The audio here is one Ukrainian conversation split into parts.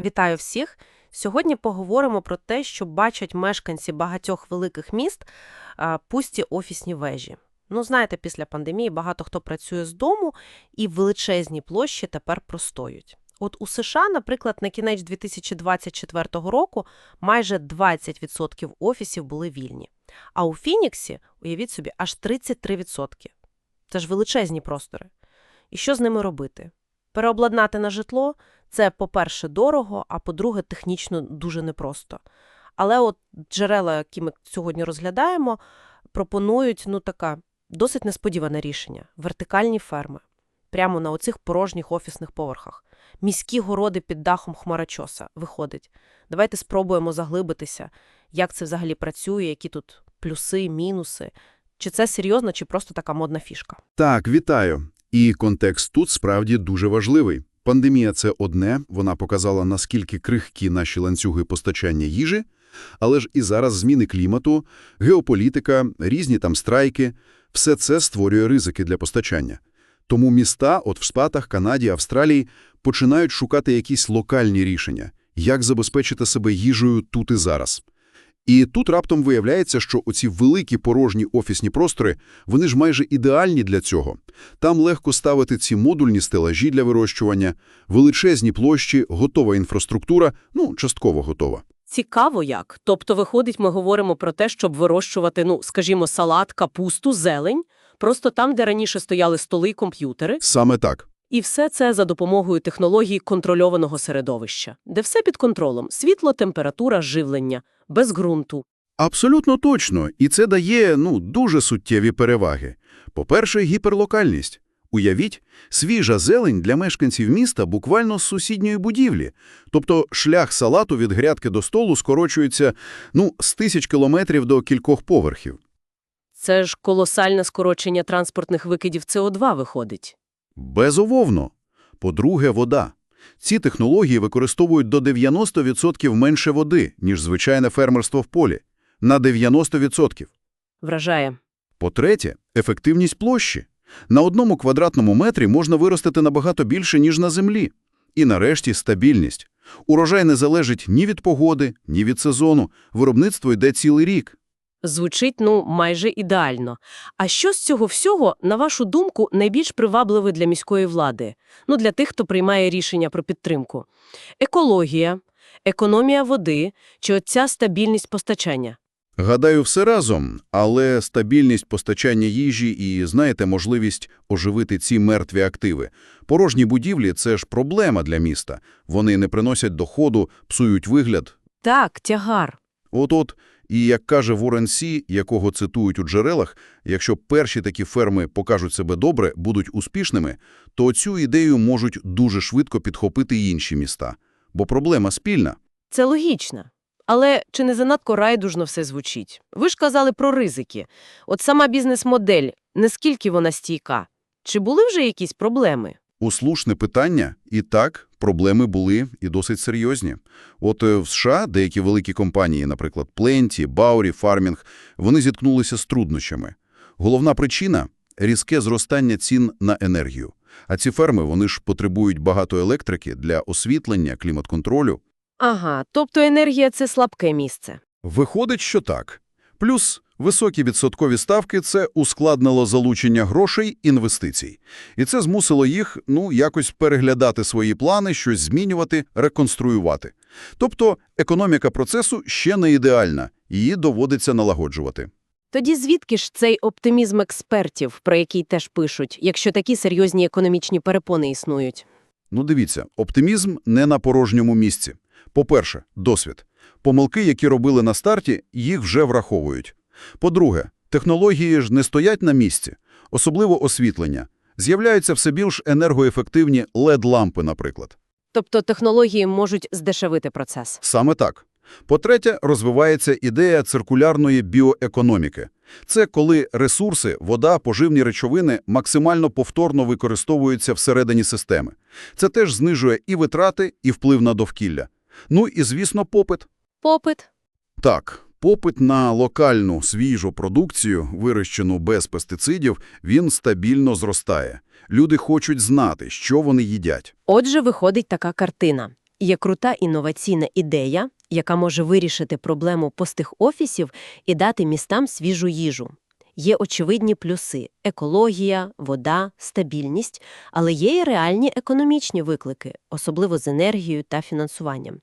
Вітаю всіх! Сьогодні поговоримо про те, що бачать мешканці багатьох великих міст пусті офісні вежі. Ну, знаєте, після пандемії багато хто працює з дому, і величезні площі тепер простоють. От у США, наприклад, на кінець 2024 року майже 20% офісів були вільні. А у Фініксі, уявіть собі, аж 33%. Це ж величезні простори. І що з ними робити? Переобладнати на житло – це, по-перше, дорого, а по-друге, технічно дуже непросто. Але от джерела, які ми сьогодні розглядаємо, пропонують ну така досить несподіване рішення – вертикальні ферми. Прямо на оцих порожніх офісних поверхах. Міські городи під дахом хмарочоса виходить. Давайте спробуємо заглибитися, як це взагалі працює, які тут плюси, мінуси. Чи це серйозно, чи просто така модна фішка? Так, вітаю. І контекст тут справді дуже важливий. Пандемія – це одне, вона показала, наскільки крихкі наші ланцюги постачання їжі, але ж і зараз зміни клімату, геополітика, різні там страйки – все це створює ризики для постачання. Тому міста, от в Шпатах, Канаді, Австралії, починають шукати якісь локальні рішення, як забезпечити себе їжею тут і зараз. І тут раптом виявляється, що оці великі порожні офісні простори, вони ж майже ідеальні для цього. Там легко ставити ці модульні стелажі для вирощування, величезні площі, готова інфраструктура, ну, частково готова. Цікаво як. Тобто, виходить, ми говоримо про те, щоб вирощувати, ну, скажімо, салат, капусту, зелень, просто там, де раніше стояли столи й комп'ютери, Саме так. І все це за допомогою технології контрольованого середовища, де все під контролем – світло, температура, живлення, без ґрунту. Абсолютно точно. І це дає, ну, дуже суттєві переваги. По-перше, гіперлокальність. Уявіть, свіжа зелень для мешканців міста буквально з сусідньої будівлі. Тобто шлях салату від грядки до столу скорочується, ну, з тисяч кілометрів до кількох поверхів. Це ж колосальне скорочення транспортних викидів СО2 виходить. Безумовно. По-друге, вода. Ці технології використовують до 90% менше води, ніж звичайне фермерство в полі. На 90%. Вражає. По-третє, ефективність площі. На одному квадратному метрі можна виростити набагато більше, ніж на землі. І нарешті стабільність. Урожай не залежить ні від погоди, ні від сезону. Виробництво йде цілий рік. Звучить, ну, майже ідеально. А що з цього всього, на вашу думку, найбільш привабливе для міської влади? Ну, для тих, хто приймає рішення про підтримку? Екологія, економія води чи оця стабільність постачання? Гадаю, все разом, але стабільність постачання їжі і, знаєте, можливість оживити ці мертві активи. Порожні будівлі – це ж проблема для міста. Вони не приносять доходу, псують вигляд. Так, тягар. От-от, і як каже Ворен Сі, якого цитують у джерелах, якщо перші такі ферми покажуть себе добре, будуть успішними, то цю ідею можуть дуже швидко підхопити й інші міста. Бо проблема спільна. Це логічно. Але чи не занадто райдужно все звучить? Ви ж казали про ризики. От сама бізнес-модель, наскільки вона стійка? Чи були вже якісь проблеми? У слушне питання, і так, проблеми були і досить серйозні. От е, в США деякі великі компанії, наприклад, Plenty, Bowery, Farming, вони зіткнулися з труднощами. Головна причина – різке зростання цін на енергію. А ці ферми, вони ж потребують багато електрики для освітлення, клімат-контролю. Ага, тобто енергія – це слабке місце. Виходить, що так. Плюс високі відсоткові ставки – це ускладнило залучення грошей інвестицій. І це змусило їх, ну, якось переглядати свої плани, щось змінювати, реконструювати. Тобто економіка процесу ще не ідеальна, її доводиться налагоджувати. Тоді звідки ж цей оптимізм експертів, про який теж пишуть, якщо такі серйозні економічні перепони існують? Ну дивіться, оптимізм не на порожньому місці. По-перше, досвід. Помилки, які робили на старті, їх вже враховують. По-друге, технології ж не стоять на місці, особливо освітлення. З'являються все більш енергоефективні LED-лампи, наприклад. Тобто технології можуть здешевити процес. Саме так. По-третє, розвивається ідея циркулярної біоекономіки. Це коли ресурси, вода, поживні речовини максимально повторно використовуються всередині системи. Це теж знижує і витрати, і вплив на довкілля. Ну і, звісно, попит. Попит. Так, попит на локальну свіжу продукцію, вирощену без пестицидів, він стабільно зростає. Люди хочуть знати, що вони їдять. Отже, виходить така картина. Є крута інноваційна ідея, яка може вирішити проблему пустих офісів і дати містам свіжу їжу. Є очевидні плюси – екологія, вода, стабільність, але є і реальні економічні виклики, особливо з енергією та фінансуванням.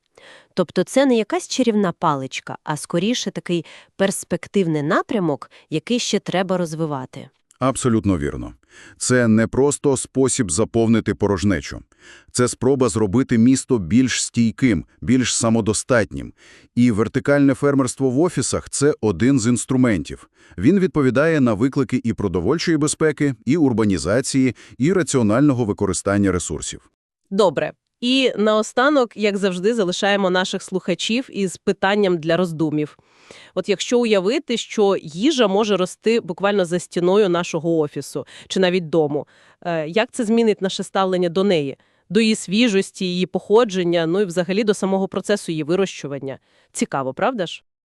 Тобто це не якась чарівна паличка, а скоріше такий перспективний напрямок, який ще треба розвивати. Абсолютно вірно. Це не просто спосіб заповнити порожнечу. Це спроба зробити місто більш стійким, більш самодостатнім. І вертикальне фермерство в офісах – це один з інструментів. Він відповідає на виклики і продовольчої безпеки, і урбанізації, і раціонального використання ресурсів. Добре. І наостанок, як завжди, залишаємо наших слухачів із питанням для роздумів. От якщо уявити, що їжа може рости буквально за стіною нашого офісу чи навіть дому, е, як це змінить наше ставлення до неї? До її свіжості, її походження, ну і взагалі до самого процесу її вирощування. Цікаво, правда ж?